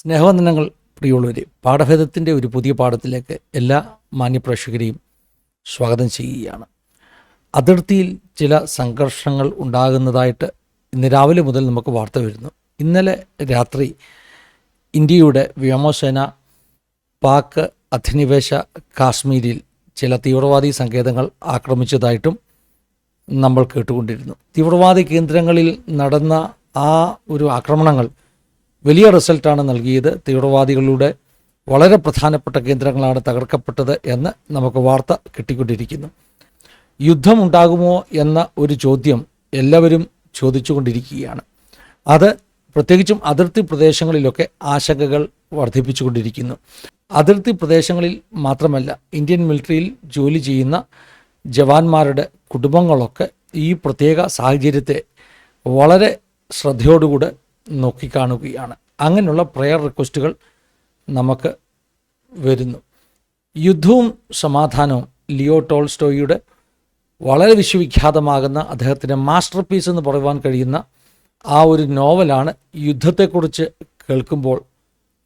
സ്നേഹവന്ദനങ്ങൾ പ്രിയമുള്ളവരെ പാഠഭേദത്തിന്റെ ഒരു പുതിയ പാഠത്തിലേക്ക് എല്ലാ മാന്യപ്രേക്ഷകരെയും സ്വാഗതം ചെയ്യുകയാണ്. അതിർത്തിയിൽ ചില സംഘർഷങ്ങൾ ഉണ്ടാകുന്നതായിട്ട് ഇന്ന് രാവിലെ മുതൽ നമുക്ക് വാർത്ത വരുന്നു. ഇന്നലെ രാത്രി ഇന്ത്യയുടെ വ്യോമസേന പാക് അധിനിവേശ കാശ്മീരിൽ ചില തീവ്രവാദി സങ്കേതങ്ങൾ ആക്രമിച്ചതായിട്ടും നമ്മൾ കേട്ടുകൊണ്ടിരുന്നു. തീവ്രവാദി കേന്ദ്രങ്ങളിൽ നടന്ന ആ ഒരു ആക്രമണങ്ങൾ വലിയ റിസൾട്ടാണ് നൽകിയത്. തീവ്രവാദികളുടെ വളരെ പ്രധാനപ്പെട്ട കേന്ദ്രങ്ങളാണ് തകർക്കപ്പെട്ടത് എന്ന് നമുക്ക് വാർത്ത കിട്ടിക്കൊണ്ടിരിക്കുന്നു. യുദ്ധമുണ്ടാകുമോ എന്ന ഒരു ചോദ്യം എല്ലാവരും ചോദിച്ചുകൊണ്ടിരിക്കുകയാണ്. അത് പ്രത്യേകിച്ചും അതിർത്തി പ്രദേശങ്ങളിലൊക്കെ ആശങ്കകൾ വർദ്ധിപ്പിച്ചുകൊണ്ടിരിക്കുന്നു. അതിർത്തി പ്രദേശങ്ങളിൽ മാത്രമല്ല ഇന്ത്യൻ മിലിറ്ററിയിൽ ജോലി ചെയ്യുന്ന ജവാന്മാരുടെ കുടുംബങ്ങളൊക്കെ ഈ പ്രത്യേക സാഹചര്യത്തെ വളരെ ശ്രദ്ധയോടുകൂടെ നോക്കിക്കാണുകയാണ്. അങ്ങനെയുള്ള പ്രെയർ റിക്വസ്റ്റുകൾ നമുക്ക് വരുന്നു. യുദ്ധവും സമാധാനവും ലിയോ ടോൾസ്റ്റോയുടെ വളരെ വിശ്വവിഖ്യാതമാകുന്ന അദ്ദേഹത്തിന്റെ മാസ്റ്റർ പീസ് എന്ന് പറയുവാൻ കഴിയുന്ന ആ ഒരു നോവലാണ് യുദ്ധത്തെക്കുറിച്ച് കേൾക്കുമ്പോൾ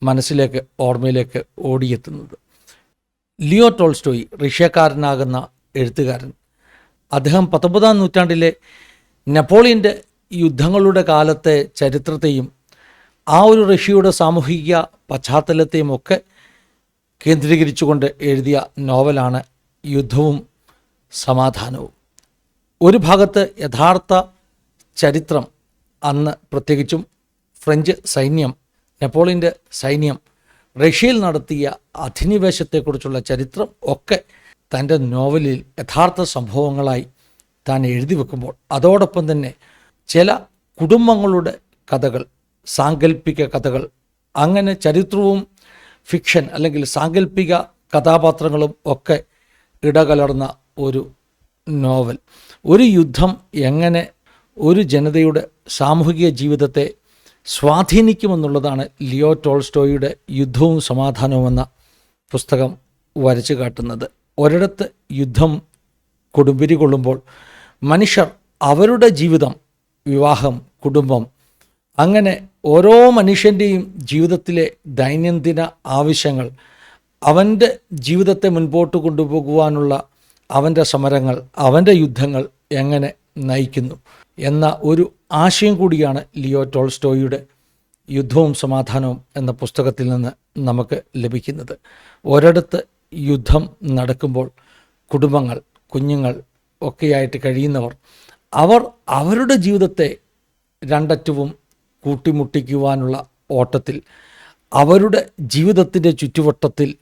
മനസ്സിലേക്ക് ഓർമ്മയിലേക്ക് ഓടിയെത്തുന്നത്. ലിയോ ടോൾസ്റ്റോയി റഷ്യക്കാരനാകുന്ന എഴുത്തുകാരൻ. അദ്ദേഹം പത്തൊമ്പതാം നൂറ്റാണ്ടിലെ നെപ്പോളിയന്റെ യുദ്ധങ്ങളുടെ കാലത്തെ ചരിത്രത്തെയും ആ ഒരു റഷ്യയുടെ സാമൂഹിക പശ്ചാത്തലത്തെയും ഒക്കെ കേന്ദ്രീകരിച്ചുകൊണ്ട് എഴുതിയ നോവലാണ് യുദ്ധവും സമാധാനവും. ഒരു ഭാഗത്ത് യഥാർത്ഥ ചരിത്രം അന്ന് പ്രത്യേകിച്ചും ഫ്രഞ്ച് സൈന്യം നെപ്പോളിയന്റെ സൈന്യം റഷ്യയിൽ നടത്തിയ അധിനിവേശത്തെക്കുറിച്ചുള്ള ചരിത്രം ഒക്കെ തന്റെ നോവലിൽ യഥാർത്ഥ സംഭവങ്ങളായി താൻ എഴുതി വെക്കുമ്പോൾ അതോടൊപ്പം തന്നെ ചില കുടുംബങ്ങളുടെ കഥകൾ സാങ്കല്പിക കഥകൾ അങ്ങനെ ചരിത്രവും ഫിക്ഷൻ അല്ലെങ്കിൽ സാങ്കല്പിക കഥാപാത്രങ്ങളും ഒക്കെ ഇടകലർന്ന ഒരു നോവൽ. ഒരു യുദ്ധം എങ്ങനെ ഒരു ജനതയുടെ സാമൂഹിക ജീവിതത്തെ സ്വാധീനിക്കുമെന്നുള്ളതാണ് ലിയോ ടോൾസ്റ്റോയുടെ യുദ്ധവും സമാധാനവും എന്ന പുസ്തകം വരച്ചു കാട്ടുന്നത്. ഒരിടത്ത് യുദ്ധം കൊടുമ്പിരി കൊള്ളുമ്പോൾ മനുഷ്യർ അവരുടെ ജീവിതം വിവാഹം കുടുംബം. അങ്ങനെ ഓരോ മനുഷ്യന്റെയും ജീവിതത്തിലെ ദൈനംദിന ആവശ്യങ്ങൾ അവന്റെ ജീവിതത്തെ മുൻപോട്ട് കൊണ്ടുപോകുവാനുള്ള അവന്റെ സമരങ്ങൾ അവന്റെ യുദ്ധങ്ങൾ എങ്ങനെ നയിക്കുന്നു എന്ന ഒരു ആശയം കൂടിയാണ് ലിയോ ടോൾസ്റ്റോയുടെ യുദ്ധവും സമാധാനവും എന്ന പുസ്തകത്തിൽ നിന്ന് നമുക്ക് ലഭിക്കുന്നത്. ഒരിടത്ത് യുദ്ധം നടക്കുമ്പോൾ കുടുംബങ്ങൾ കുഞ്ഞുങ്ങൾ ഒക്കെയായിട്ട് കഴിയുന്നവർ അവർ അവരുടെ ജീവിതത്തെ രണ്ടറ്റവും കൂട്ടിമുട്ടിക്കുവാനുള്ള ഓട്ടത്തിൽ അവരുടെ ജീവിതത്തിന്റെ ചുറ്റുവട്ടത്തിൽ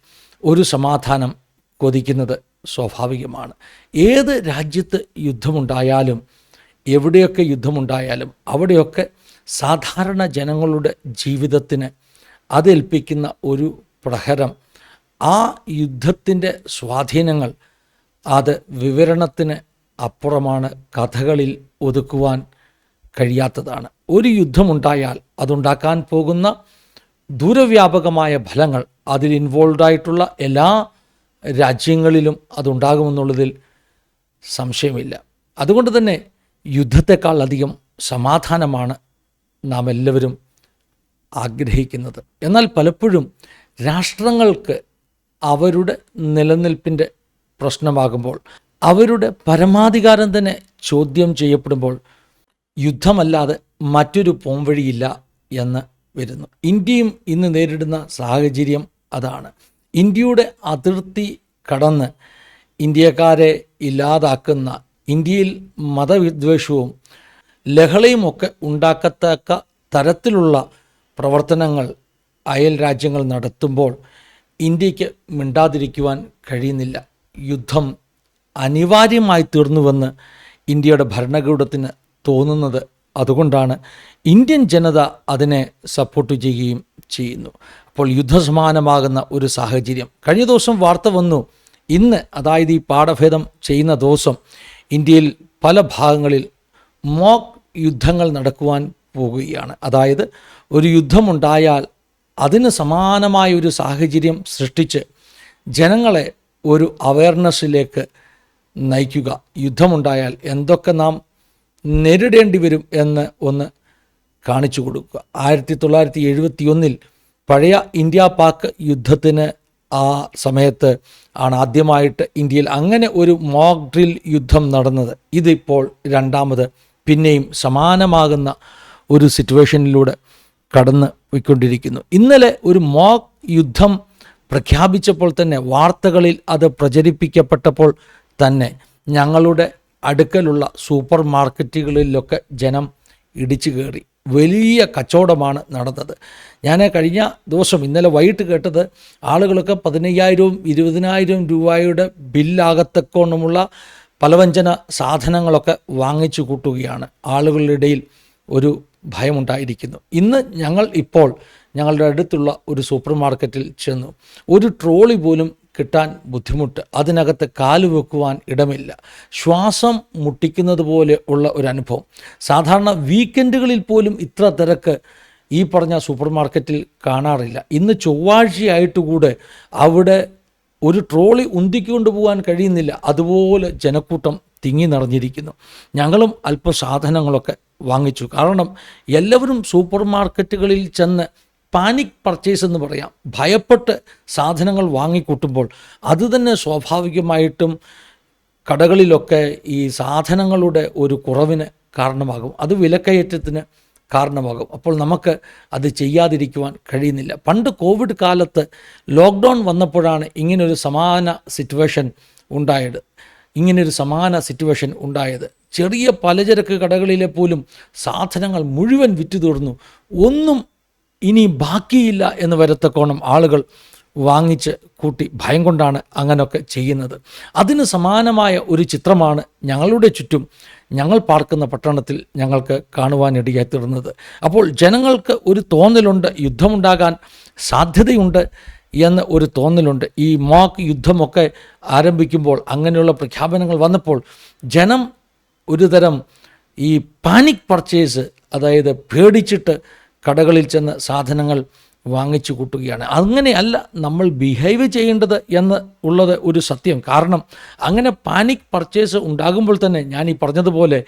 ഒരു സമാധാനം കൊതിക്കുന്നത് സ്വാഭാവികമാണ്. ഏത് രാജ്യത്ത് യുദ്ധമുണ്ടായാലും എവിടെയൊക്കെ യുദ്ധമുണ്ടായാലും അവിടെയൊക്കെ സാധാരണ ജനങ്ങളുടെ ജീവിതത്തിന് അതേൽപ്പിക്കുന്ന ഒരു പ്രഹരം ആ യുദ്ധത്തിന്റെ സ്വാധീനങ്ങൾ അത് വിവരണത്തിന് അപ്പുറമാണ് കഥകളിൽ ഒതുക്കുവാൻ കഴിയാത്തതാണ്. ഒരു യുദ്ധമുണ്ടായാൽ അതുണ്ടാക്കാൻ പോകുന്ന ദൂരവ്യാപകമായ ഫലങ്ങൾ അതിൽ ഇൻവോൾവ് ആയിട്ടുള്ള എല്ലാ രാജ്യങ്ങളിലും അതുണ്ടാകുമെന്നുള്ളതിൽ സംശയമില്ല. അതുകൊണ്ട് തന്നെ യുദ്ധത്തെക്കാൾ അധികം സമാധാനമാണ് നാം എല്ലാവരും ആഗ്രഹിക്കുന്നത്. എന്നാൽ പലപ്പോഴും രാഷ്ട്രങ്ങൾക്ക് അവരുടെ നിലനിൽപ്പിന്റെ പ്രശ്നമാകുമ്പോൾ അവരുടെ പരമാധികാരം തന്നെ ചോദ്യം ചെയ്യപ്പെടുമ്പോൾ യുദ്ധമല്ലാതെ മറ്റൊരു പോംവഴിയില്ല എന്ന് വരുന്നു. ഇന്ത്യയും ഇന്ന് നേരിടുന്ന സാഹചര്യം അതാണ്. ഇന്ത്യയുടെ അതിർത്തി കടന്ന് ഇന്ത്യക്കാരെ ഇല്ലാതാക്കുന്ന ഇന്ത്യയിൽ മതവിദ്വേഷവും ലഹളയുമൊക്കെ ഉണ്ടാക്കത്തക്ക തരത്തിലുള്ള പ്രവർത്തനങ്ങൾ അയൽ രാജ്യങ്ങൾ നടത്തുമ്പോൾ ഇന്ത്യയ്ക്ക് മിണ്ടാതിരിക്കുവാൻ കഴിയുന്നില്ല. യുദ്ധം അനിവാര്യമായി തീർന്നുവെന്ന് ഇന്ത്യയുടെ ഭരണകൂടത്തിന് തോന്നുന്നത് അതുകൊണ്ടാണ് ഇന്ത്യൻ ജനത അതിനെ സപ്പോർട്ട് ചെയ്യുകയും ചെയ്യുന്നു. അപ്പോൾ യുദ്ധസമാനമാകുന്ന ഒരു സാഹചര്യം. കഴിഞ്ഞ ദിവസം വാർത്ത വന്നു. ഇന്ന് അതായത് ഈ പാഠഭേദം ചെയ്യുന്ന ദിവസം ഇന്ത്യയിൽ പല ഭാഗങ്ങളിൽ മോക്ക് യുദ്ധങ്ങൾ നടക്കുവാൻ പോവുകയാണ് അതായത് ഒരു യുദ്ധമുണ്ടായാൽ അതിന് സമാനമായ ഒരു സാഹചര്യം സൃഷ്ടിച്ച് ജനങ്ങളെ ഒരു അവയർനെസ്സിലേക്ക് നയിക്കുക. യുദ്ധമുണ്ടായാൽ എന്തൊക്കെ നാം നേരിടേണ്ടി വരും എന്ന് ഒന്ന് കാണിച്ചു കൊടുക്കുക. ആയിരത്തി തൊള്ളായിരത്തി എഴുപത്തി ഒന്നിൽ പഴയ ഇന്ത്യ പാക് യുദ്ധത്തിന് ആ സമയത്ത് ആണ് ആദ്യമായിട്ട് ഇന്ത്യയിൽ അങ്ങനെ ഒരു മോക്ക് ഡ്രിൽ യുദ്ധം നടന്നത്. ഇതിപ്പോൾ രണ്ടാമത്. പിന്നെയും സമാനമാകുന്ന ഒരു സിറ്റുവേഷനിലൂടെ കടന്ന് പോയിക്കൊണ്ടിരിക്കുന്നു. ഇന്നലെ ഒരു മോക്ക് യുദ്ധം പ്രഖ്യാപിച്ചപ്പോൾ തന്നെ വാർത്തകളിൽ അത് പ്രചരിപ്പിക്കപ്പെട്ടപ്പോൾ തന്നെ ഞങ്ങളുടെ അടുക്കലുള്ള സൂപ്പർ മാർക്കറ്റുകളിലൊക്കെ ജനം ഇടിച്ചു കയറി. വലിയ കച്ചവടമാണ് നടന്നത്. ഞാൻ കഴിഞ്ഞ ദിവസം ഇന്നലെ വൈകിട്ട് കേട്ടത് ആളുകളൊക്കെ പതിനയ്യായിരവും ഇരുപതിനായിരവും രൂപയുടെ ബില്ലാകത്തക്കോണമുള്ള പലവ്യഞ്ജന സാധനങ്ങളൊക്കെ വാങ്ങിച്ചു കൂട്ടുകയാണ്. ആളുകളുടെ ഇടയിൽ ഒരു ഭയമുണ്ടായിരിക്കുന്നു. ഇന്ന് ഞങ്ങൾ ഇപ്പോൾ ഞങ്ങളുടെ അടുത്തുള്ള ഒരു സൂപ്പർ മാർക്കറ്റിൽ ചെന്നു. ഒരു ട്രോളി പോലും കിട്ടാൻ ബുദ്ധിമുട്ട്. അതിനകത്ത് കാൽ വെക്കുവാൻ ഇടമില്ല. ശ്വാസം മുട്ടിക്കുന്നത് പോലെ ഉള്ള ഒരു അനുഭവം. സാധാരണ വീക്കെൻഡുകളിൽ പോലും ഇത്ര തിരക്ക് ഈ പറഞ്ഞ സൂപ്പർ മാർക്കറ്റിൽ കാണാറില്ല. ഇന്ന് ചൊവ്വാഴ്ചയായിട്ട് കൂടെ അവിടെ ഒരു ട്രോളി ഉന്തിക്കൊണ്ട് പോകാൻ കഴിയുന്നില്ല. അതുപോലെ ജനക്കൂട്ടം തിങ്ങി നിറഞ്ഞിരിക്കുന്നു. ഞങ്ങളും അല്പ സാധനങ്ങളൊക്കെ വാങ്ങിച്ചു. കാരണം എല്ലാവരും സൂപ്പർ മാർക്കറ്റുകളിൽ ചെന്ന് പാനിക് പർച്ചേസ് എന്ന് പറയാം. ഭയപ്പെട്ട് സാധനങ്ങൾ വാങ്ങിക്കൂട്ടുമ്പോൾ അത് തന്നെ സ്വാഭാവികമായിട്ടും കടകളിലൊക്കെ ഈ സാധനങ്ങളുടെ ഒരു കുറവിന് കാരണമാകും. അത് വിലക്കയറ്റത്തിന് കാരണമാകും. അപ്പോൾ നമുക്ക് അത് ചെയ്യാതിരിക്കുവാൻ കഴിയുന്നില്ല. പണ്ട് കോവിഡ് കാലത്ത് ലോക്ക്ഡൗൺ വന്നപ്പോഴാണ് ഇങ്ങനൊരു സമാന സിറ്റുവേഷൻ ഉണ്ടായത്. ഇങ്ങനൊരു സമാന സിറ്റുവേഷൻ ഉണ്ടായത്. ചെറിയ പലചരക്ക് കടകളിലെ പോലും സാധനങ്ങൾ മുഴുവൻ വിറ്റു തീർന്നു ഒന്നും ഇനി ബാക്കിയില്ല എന്ന് വരത്തക്കോണം ആളുകൾ വാങ്ങിച്ച് കൂട്ടി ഭയം കൊണ്ടാണ് അങ്ങനെയൊക്കെ ചെയ്യുന്നത്. അതിന് സമാനമായ ഒരു ചിത്രമാണ് ഞങ്ങളുടെ ചുറ്റും ഞങ്ങൾ പാർക്കുന്ന പട്ടണത്തിൽ ഞങ്ങൾക്ക് കാണുവാനിടയായി തീർന്നത്. അപ്പോൾ ജനങ്ങൾക്ക് ഒരു തോന്നലുണ്ട് യുദ്ധമുണ്ടാകാൻ സാധ്യതയുണ്ട് എന്ന് ഒരു തോന്നലുണ്ട്. ഈ മോക്ക് യുദ്ധമൊക്കെ ആരംഭിക്കുമ്പോൾ അങ്ങനെയുള്ള പ്രഖ്യാപനങ്ങൾ വന്നപ്പോൾ ജനം ഒരുതരം ഈ പാനിക് പർച്ചേസ് അതായത് പേടിച്ചിട്ട് കടകളിൽ ചെന്ന് സാധനങ്ങൾ വാങ്ങിച്ചു കൂട്ടുകയാണ്. അങ്ങനെയല്ല നമ്മൾ ബിഹേവ് ചെയ്യേണ്ടത് എന്ന് ഉള്ളത് ഒരു സത്യം. കാരണം അങ്ങനെ പാനിക് പർച്ചേസ് ഉണ്ടാകുമ്പോൾ തന്നെ ഞാൻ ഈ പറഞ്ഞതുപോലെ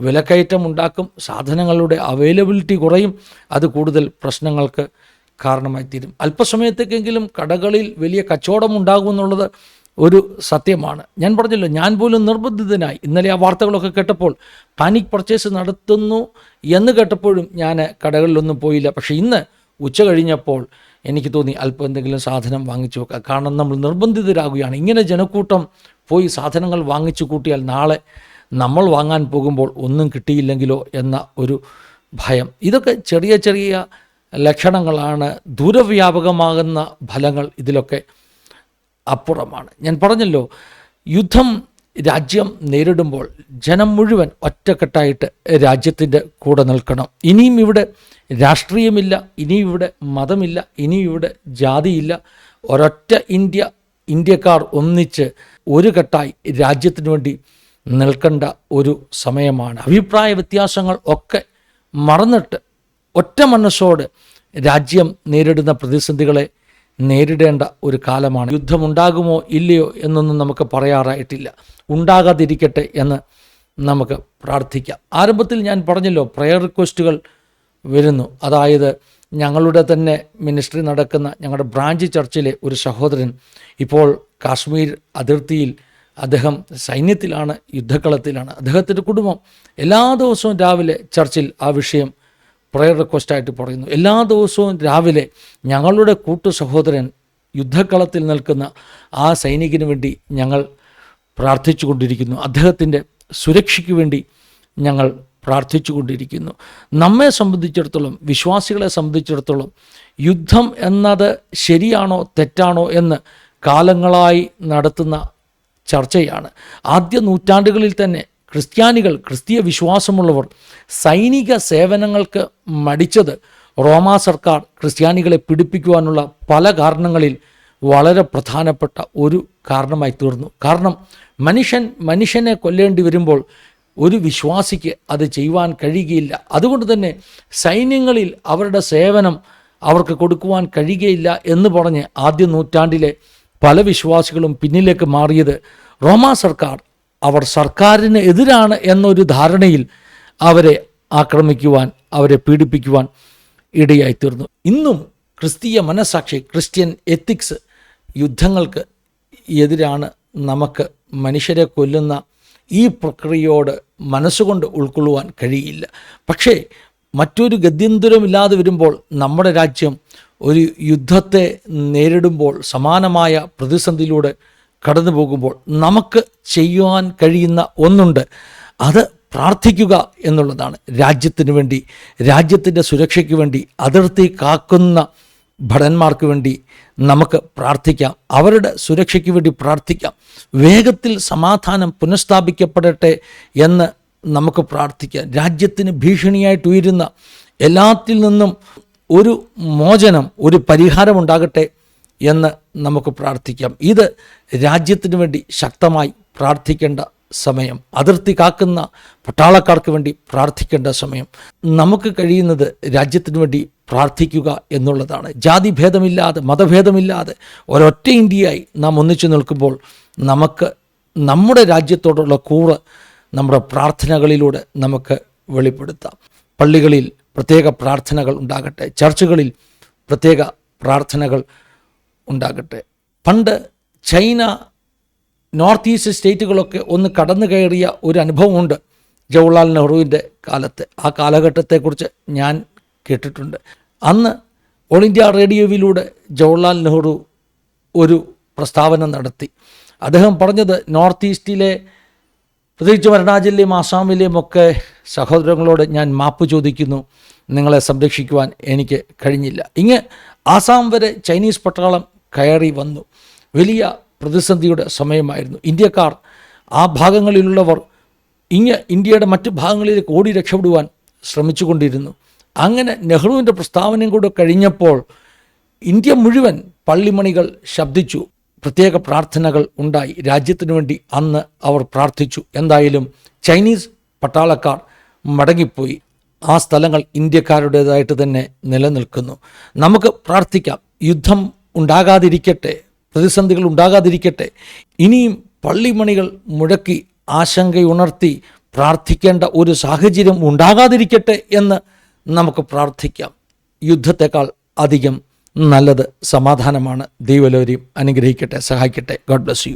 വിലക്കയറ്റം ഉണ്ടാക്കും സാധനങ്ങളുടെ അവൈലബിലിറ്റി കുറയും അത് കൂടുതൽ പ്രശ്നങ്ങൾക്ക് കാരണമായി തീരും. അല്പസമയത്തേക്കെങ്കിലും കടകളിൽ വലിയ കച്ചവടം ഉണ്ടാകുമെന്നുള്ളത് ഒരു സത്യമാണ്. ഞാൻ പറഞ്ഞല്ലോ ഞാൻ പോലും നിർബന്ധിതനായി. ഇന്നലെ ആ വാർത്തകളൊക്കെ കേട്ടപ്പോൾ പാനിക് പർച്ചേസ് നടത്തുന്നു എന്ന് കേട്ടപ്പോഴും ഞാൻ കടകളിലൊന്നും പോയില്ല. പക്ഷേ ഇന്ന് ഉച്ച കഴിഞ്ഞപ്പോൾ എനിക്ക് തോന്നി അല്പം എന്തെങ്കിലും സാധനം വാങ്ങിച്ചു വെക്കാം. കാരണം നമ്മൾ നിർബന്ധിതരാകുകയാണ്. ഇങ്ങനെ ജനക്കൂട്ടം പോയി സാധനങ്ങൾ വാങ്ങിച്ചു കൂട്ടിയാൽ നാളെ നമ്മൾ വാങ്ങാൻ പോകുമ്പോൾ ഒന്നും കിട്ടിയില്ലെങ്കിലോ എന്ന ഒരു ഭയം. ഇതൊക്കെ ചെറിയ ചെറിയ ലക്ഷണങ്ങളാണ്. ദൂരവ്യാപകമാകുന്ന ഫലങ്ങൾ ഇതിലൊക്കെ അപ്പുറമാണ്. ഞാൻ പറഞ്ഞല്ലോ യുദ്ധം രാജ്യം നേരിടുമ്പോൾ ജനം മുഴുവൻ ഒറ്റക്കെട്ടായിട്ട് രാജ്യത്തിന്റെ കൂടെ നിൽക്കണം. ഇനിയും ഇവിടെ രാഷ്ട്രീയമില്ല ഇനിയും ഇവിടെ മതമില്ല ഇനിയും ഇവിടെ ജാതിയില്ല. ഒരൊറ്റ ഇന്ത്യ ഇന്ത്യക്കാർ ഒന്നിച്ച് ഒരു കെട്ടായി രാജ്യത്തിന് വേണ്ടി നിൽക്കേണ്ട ഒരു സമയമാണ്. അഭിപ്രായ വ്യത്യാസങ്ങൾ ഒക്കെ മറന്നിട്ട് ഒറ്റ മനസ്സോട് രാജ്യം നേരിടുന്ന പ്രതിസന്ധികളെ നേരിടേണ്ട ഒരു കാലമാണ്. യുദ്ധമുണ്ടാകുമോ ഇല്ലയോ എന്നൊന്നും നമുക്ക് പറയാറായിട്ടില്ല. ഉണ്ടാകാതിരിക്കട്ടെ എന്ന് നമുക്ക് പ്രാർത്ഥിക്കാം. ആരംഭത്തിൽ ഞാൻ പറഞ്ഞല്ലോ പ്രയർ റിക്വസ്റ്റുകൾ വരുന്നു. അതായത് ഞങ്ങളുടെ തന്നെ മിനിസ്ട്രി നടക്കുന്ന ഞങ്ങളുടെ ബ്രാഞ്ച് ചർച്ചിലെ ഒരു സഹോദരൻ ഇപ്പോൾ കാശ്മീർ അതിർത്തിയിൽ അദ്ദേഹം സൈന്യത്തിലാണ് യുദ്ധക്കളത്തിലാണ്. അദ്ദേഹത്തിന്റെ കുടുംബം എല്ലാ ദിവസവും രാവിലെ ചർച്ചിൽ ആ വിഷയം പ്രയർ റിക്വസ്റ്റായിട്ട് പറയുന്നു. എല്ലാ ദിവസവും രാവിലെ ഞങ്ങളുടെ കൂട്ടു സഹോദരൻ യുദ്ധക്കളത്തിൽ നിൽക്കുന്ന ആ സൈനികന് വേണ്ടി ഞങ്ങൾ പ്രാർത്ഥിച്ചു കൊണ്ടിരിക്കുന്നു അദ്ദേഹത്തിന്റെ സുരക്ഷയ്ക്ക് വേണ്ടി ഞങ്ങൾ പ്രാർത്ഥിച്ചു കൊണ്ടിരിക്കുന്നു നമ്മെ സംബന്ധിച്ചിടത്തോളം വിശ്വാസികളെ സംബന്ധിച്ചിടത്തോളം യുദ്ധം എന്നത് ശരിയാണോ തെറ്റാണോ എന്ന് കാലങ്ങളായി നടത്തുന്ന ചർച്ചയാണ്. ആദ്യ നൂറ്റാണ്ടുകളിൽ തന്നെ ക്രിസ്ത്യാനികൾ ക്രിസ്തീയ വിശ്വാസമുള്ളവർ സൈനിക സേവനങ്ങൾക്ക് മടിച്ചത് റോമാ സർക്കാർ ക്രിസ്ത്യാനികളെ പിടിപ്പിക്കുവാനുള്ള പല കാരണങ്ങളിൽ വളരെ പ്രധാനപ്പെട്ട ഒരു കാരണമായി തീർന്നു. കാരണം മനുഷ്യൻ മനുഷ്യനെ കൊല്ലേണ്ടി വരുമ്പോൾ ഒരു വിശ്വാസിക്ക് അത് ചെയ്യുവാൻ കഴിയുകയില്ല. അതുകൊണ്ട് തന്നെ സൈന്യങ്ങളിൽ അവരുടെ സേവനം അവർക്ക് കൊടുക്കുവാൻ കഴിയുകയില്ല എന്ന് പറഞ്ഞ് ആദ്യ നൂറ്റാണ്ടിലെ പല വിശ്വാസികളും പിന്നിലേക്ക് മാറിയത് റോമാ സർക്കാർ അവർ സർക്കാരിന് എതിരാണ് എന്നൊരു ധാരണയിൽ അവരെ ആക്രമിക്കുവാൻ അവരെ പീഡിപ്പിക്കുവാൻ ഇടയായിത്തീർന്നു. ഇന്നും ക്രിസ്തീയ മനസാക്ഷി ക്രിസ്ത്യൻ എത്തിക്സ് യുദ്ധങ്ങൾക്ക് എതിരാണ് നമുക്ക് മനുഷ്യരെ കൊല്ലുന്ന ഈ പ്രക്രിയയോട് മനസ്സുകൊണ്ട് ഉൾക്കൊള്ളുവാൻ കഴിയില്ല. പക്ഷേ മറ്റൊരു ഗത്യന്തരമില്ലാതെ വരുമ്പോൾ നമ്മുടെ രാജ്യം ഒരു യുദ്ധത്തെ നേരിടുമ്പോൾ സമാനമായ പ്രതിസന്ധിയിലൂടെ കടന്നു പോകുമ്പോൾ നമുക്ക് ചെയ്യുവാൻ കഴിയുന്ന ഒന്നുണ്ട്. അത് പ്രാർത്ഥിക്കുക എന്നുള്ളതാണ്. രാജ്യത്തിന് വേണ്ടി രാജ്യത്തിന്റെ സുരക്ഷയ്ക്ക് വേണ്ടി അതിർത്തി കാക്കുന്ന ഭടന്മാർക്ക് വേണ്ടി നമുക്ക് പ്രാർത്ഥിക്കാം. അവരുടെ സുരക്ഷയ്ക്ക് വേണ്ടി പ്രാർത്ഥിക്കാം. വേഗത്തിൽ സമാധാനം പുനഃസ്ഥാപിക്കപ്പെടട്ടെ എന്ന് നമുക്ക് പ്രാർത്ഥിക്കാം. രാജ്യത്തിന് ഭീഷണിയായിട്ട് ഉയരുന്ന എല്ലാത്തിൽ നിന്നും ഒരു മോചനം ഒരു പരിഹാരം ഉണ്ടാകട്ടെ എന്ന് നമുക്ക് പ്രാർത്ഥിക്കാം. ഇത് രാജ്യത്തിന് വേണ്ടി ശക്തമായി പ്രാർത്ഥിക്കേണ്ട സമയം അതിർത്തി കാക്കുന്ന പട്ടാളക്കാർക്ക് വേണ്ടി പ്രാർത്ഥിക്കേണ്ട സമയം. നമുക്ക് കഴിയുന്നത് രാജ്യത്തിന് വേണ്ടി പ്രാർത്ഥിക്കുക എന്നുള്ളതാണ്. ജാതി ഭേദമില്ലാതെ മതഭേദമില്ലാതെ ഒരൊറ്റ ഇന്ത്യയായി നാം ഒന്നിച്ചു നിൽക്കുമ്പോൾ നമുക്ക് നമ്മുടെ രാജ്യത്തോടുള്ള കൂറ് നമ്മുടെ പ്രാർത്ഥനകളിലൂടെ നമുക്ക് വെളിപ്പെടുത്താം. പള്ളികളിൽ പ്രത്യേക പ്രാർത്ഥനകൾ ഉണ്ടാകട്ടെ. ചർച്ചുകളിൽ പ്രത്യേക പ്രാർത്ഥനകൾ ഉണ്ടാകട്ടെ. പണ്ട് ചൈന നോർത്ത് ഈസ്റ്റ് സ്റ്റേറ്റുകളൊക്കെ ഒന്ന് കടന്നു കയറിയ ഒരു അനുഭവമുണ്ട് ജവഹർലാൽ നെഹ്റുവിന്റെ കാലത്ത്. ആ കാലഘട്ടത്തെക്കുറിച്ച് ഞാൻ കേട്ടിട്ടുണ്ട്. അന്ന് ഓൾ ഇന്ത്യ റേഡിയോയിലൂടെ ജവഹർലാൽ നെഹ്റു ഒരു പ്രസ്താവന നടത്തി. അദ്ദേഹം പറഞ്ഞത് നോർത്ത് ഈസ്റ്റിലെ പ്രത്യേകിച്ച് അരുണാചലിലെയും ആസാമിലെയും ഒക്കെ സഹോദരങ്ങളോട് ഞാൻ മാപ്പ് ചോദിക്കുന്നു. നിങ്ങളെ സംരക്ഷിക്കുവാൻ എനിക്ക് കഴിഞ്ഞില്ല. ഇങ്ങ് ആസാം വരെ ചൈനീസ് പട്ടാളം കയറി വന്നു. വലിയ പ്രതിസന്ധിയുടെ സമയമായിരുന്നു. ഇന്ത്യക്കാർ ആ ഭാഗങ്ങളിലുള്ളവർ ഇങ്ങ് ഇന്ത്യയുടെ മറ്റ് ഭാഗങ്ങളിലേക്ക് ഓടി രക്ഷപ്പെടുവാൻ ശ്രമിച്ചുകൊണ്ടിരുന്നു. അങ്ങനെ നെഹ്റുവിന്റെ പ്രസ്താവനയും കൂടെ കഴിഞ്ഞപ്പോൾ ഇന്ത്യ മുഴുവൻ പള്ളിമണികൾ ശബ്ദിച്ചു. പ്രത്യേക പ്രാർത്ഥനകൾ ഉണ്ടായി. രാജ്യത്തിനു വേണ്ടി അന്ന് അവർ പ്രാർത്ഥിച്ചു. എന്തായാലും ചൈനീസ് പട്ടാളക്കാർ മടങ്ങിപ്പോയി. ആ സ്ഥലങ്ങൾ ഇന്ത്യക്കാരുടേതായിട്ട് തന്നെ നിലനിൽക്കുന്നു. നമുക്ക് പ്രാർത്ഥിക്കാം. യുദ്ധം ഉണ്ടാകാതിരിക്കട്ടെ പ്രതിസന്ധികൾ ഉണ്ടാകാതിരിക്കട്ടെ ഇനിയും പള്ളിമണികൾ മുഴക്കി ആശങ്കയുണർത്തി പ്രാർത്ഥിക്കേണ്ട ഒരു സാഹചര്യം ഉണ്ടാകാതിരിക്കട്ടെ എന്ന് നമുക്ക് പ്രാർത്ഥിക്കാം. യുദ്ധത്തെക്കാൾ അധികം നല്ലത് സമാധാനമാണ്. ദൈവലോരിയും അനുഗ്രഹിക്കട്ടെ സഹായിക്കട്ടെ. God bless you